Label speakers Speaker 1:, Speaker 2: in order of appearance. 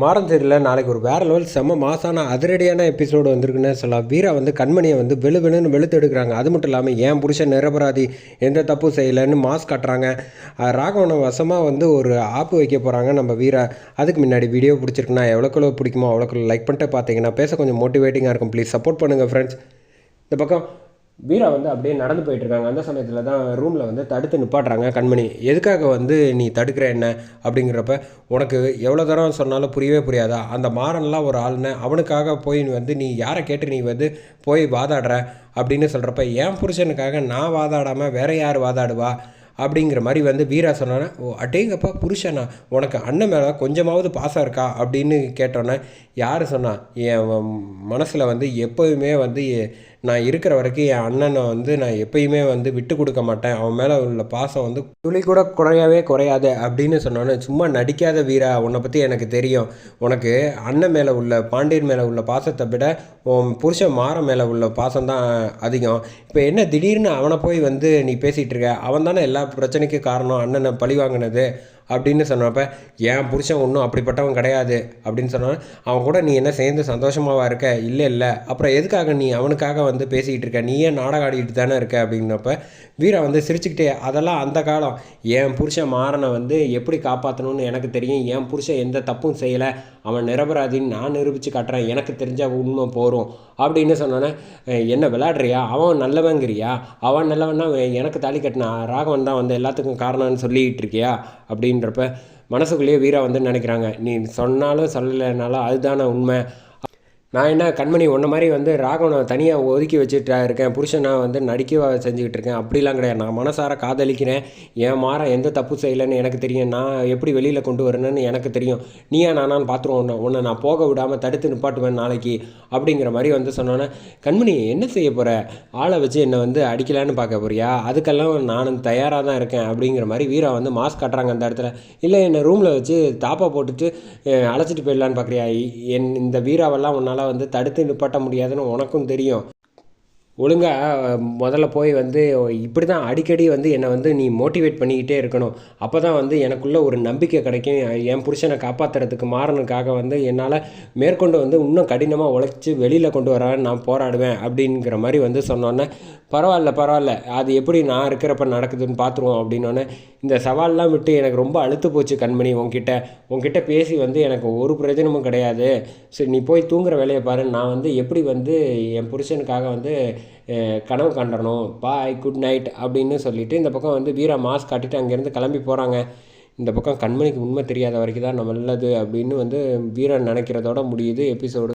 Speaker 1: மாறம் தெரியல நாளைக்கு ஒரு வேறு லெவல் செம்ம மாசான அதிரடியான எபிசோடு வந்திருக்குன்னு சொல்லலாம். வீரா வந்து கண்மணியை வந்து வெளு வெளுன்னு வெளுத்து எடுக்கிறாங்க. அது மட்டும் இல்லாமல் ஏன் புருஷன் நிரபராதி எந்த தப்பு செய்யலைன்னு மாஸ் காட்டுறாங்க. ராகவனை வசமாக வந்து ஒரு ஆப்பு வைக்க போகிறாங்க நம்ம வீரா. அதுக்கு முன்னாடி வீடியோ பிடிச்சிருக்குன்னா எவ்வளோக்குள்ள பிடிக்குமோ அவ்வளோக்குள்ள லைக் பண்ணிட்டு பார்த்தீங்கன்னா பேச கொஞ்சம் மோட்டிவேட்டிங்காக இருக்கும். ப்ளீஸ் சப்போர்ட் பண்ணுங்கள் ஃப்ரெண்ட்ஸ் இந்த பக்கம் வீரா வந்து அப்படியே நடந்து போயிட்டுருக்காங்க. அந்த சமயத்தில் தான் ரூமில் வந்து தடுத்து நிப்பாட்டுறாங்க கண்மணி. எதுக்காக வந்து நீ தடுக்கிற என்ன? அப்படிங்கிறப்ப உனக்கு எவ்வளோ தரம் சொன்னாலும் புரியவே புரியாதா? அந்த மாறன்லாம் ஒரு ஆள்னு அவனுக்காக போய் நீ வந்து நீ யாரை கேட்டு நீ வந்து போய் வாதாடுற? அப்படின்னு சொல்கிறப்ப என் புருஷனுக்காக நான் வாதாடாமல் வேற யார் வாதாடுவா? அப்படிங்கிற மாதிரி வந்து வீரா சொன்னானே ஓ அட்டேங்கப்பா புருஷனா? உனக்கு அண்ணன் மேலே கொஞ்சமாவது பாசம் இருக்கா? அப்படின்னு கேட்டோன்னே யார் சொன்னா? என் மனசில் வந்து எப்போதுமே வந்து நான் இருக்கிற வரைக்கும் என் அண்ணனை வந்து நான் எப்பயுமே வந்து விட்டு கொடுக்க மாட்டேன். அவன் மேலே உள்ள பாசம் வந்து துளி கூட குறையவே குறையாது அப்படின்னு சொன்னோன்னே சும்மா நடிக்காத வீரா உன்னை பற்றி எனக்கு தெரியும். உனக்கு அண்ணன் மேலே உள்ள பாண்டியன் மேலே உள்ள பாசத்தை விட உன் புருஷன் மாற மேலே உள்ள பாசம் தான் அதிகம். இப்போ என்ன திடீர்னு அவனை போய் வந்து நீ பேசிகிட்டு இருக்க? அவன் தானே எல்லா பிரச்சனைக்கும் காரணம் அண்ணனை பழி வாங்கினது அப்படின்னு சொன்னப்ப என் புருஷன் ஒன்றும் அப்படிப்பட்டவன் கிடையாது? அப்படின்னு சொன்னான். அவன் கூட நீ என்ன சேர்ந்து சந்தோஷமாவா இருக்க? இல்லை இல்லை. அப்புறம் எதுக்காக நீ அவனுக்காக வந்து பேசிக்கிட்டு இருக்க? நீயே நாடகம் ஆடிக்கிட்டு தானே இருக்க? அப்படின்னப்ப வீரா வந்து சிரிச்சுக்கிட்டே அதெல்லாம் அந்த காலம். என் புருஷன் மாறனை வந்து எப்படி காப்பாற்றணும்னு எனக்கு தெரியும். என் புருஷன் எந்த தப்பும் செய்யலை. அவன் நிரபராதின்னு நான் நிரூபித்து காட்டுறேன். எனக்கு தெரிஞ்ச உண்மை போகிறோம் அப்படின்னு சொன்னோன்னே என்ன விளாட்றியா அவன் நல்லவங்கிறியா அவன் நல்லவன்னா எனக்கு தாலி கட்டினா ராகவன் தான் வந்து எல்லாத்துக்கும் காரணம்னு சொல்லிக்கிட்டு இருக்கியா? அப்படின்றப்ப மனசுக்குள்ளேயே வீரா வந்து நினைக்கிறாங்க. நீ சொன்னாலும் சொல்லலைனாலும் அதுதானே உண்மை. நான் என்ன கண்மணி உன்ன மாதிரி வந்து ராகவனை தனியாக ஒதுக்கி வச்சுட்டு இருக்கேன். புருஷனை வந்து நடிக்க செஞ்சுக்கிட்டு இருக்கேன். அப்படிலாம் கிடையாது. நான் மனசார காதலிக்கிறேன். என் மாற எந்த தப்பு செய்யலைன்னு எனக்கு தெரியும். நான் எப்படி வெளியில் கொண்டு வரணும்னு எனக்கு தெரியும். நீயா நானான்னு பார்த்துருவோம். உன்னை உன்னை நான் போக விடாமல் தடுத்து நிப்பாட்டுவேன் நாளைக்கு அப்படிங்கிற மாதிரி வந்து சொன்னோன்னே கண்மணி என்ன செய்ய போகிற ஆளை வச்சு என்னை வந்து அடிக்கலான்னு பார்க்க போறியா? அதுக்கெல்லாம் நானும் தயாராக தான் இருக்கேன் அப்படிங்கிற மாதிரி வீரா வந்து மாஸ்க் கட்டுறாங்க அந்த இடத்துல. இல்லை என்னை ரூமில் வச்சு தாப்பா போட்டுட்டு அழைச்சிட்டு போயிடலான்னு பார்க்குறியா? என் இந்த வீராவெல்லாம் உன்னால் வந்து தடுத்து நிப்பாட்ட முடியாதுன்னு உனக்கும் தெரியும். ஒழுங்காக முதல்ல போய் வந்து இப்படி தான் அடிக்கடி வந்து என்னை வந்து நீ மோட்டிவேட் பண்ணிக்கிட்டே இருக்கணும். அப்போ தான் வந்து எனக்குள்ளே ஒரு நம்பிக்கை கிடைக்கும். என் புருஷனை காப்பாற்றுறதுக்கு மாறனுக்காக வந்து என்னால் மேற்கொண்டு வந்து இன்னும் கடினமாக உழைச்சி வெளியில் கொண்டு வர நான் போராடுவேன் அப்படிங்கிற மாதிரி வந்து சொன்னோன்னே பரவாயில்ல பரவாயில்ல. அது எப்படி நான் இருக்கிறப்ப நடக்குதுன்னு பார்த்துருவோம் அப்படின்னோடனே இந்த சவால்லாம் விட்டு எனக்கு ரொம்ப அழுத்து போச்சு கண்மணி உங்ககிட்ட உங்ககிட்ட பேசி வந்து எனக்கு ஒரு பிரயோஜனமும் கிடையாது. சரி நீ போய் தூங்குற வேலையை பாரு. நான் வந்து எப்படி வந்து என் புருஷனுக்காக வந்து கனவு கண்டணும் பாய் குட் நைட் அப்படின்னு சொல்லிட்டு இந்த பக்கம் வந்து வீரா மாஸ்க் காட்டிட்டு அங்கேருந்து கிளம்பி போகிறாங்க இந்த பக்கம் கண்மணிக்கு உண்மை தெரியாத வரைக்கும் தான் நல்லது அப்படின்னு வந்து வீரன் நினைக்கிறதோட முடியுது. எபிசோடு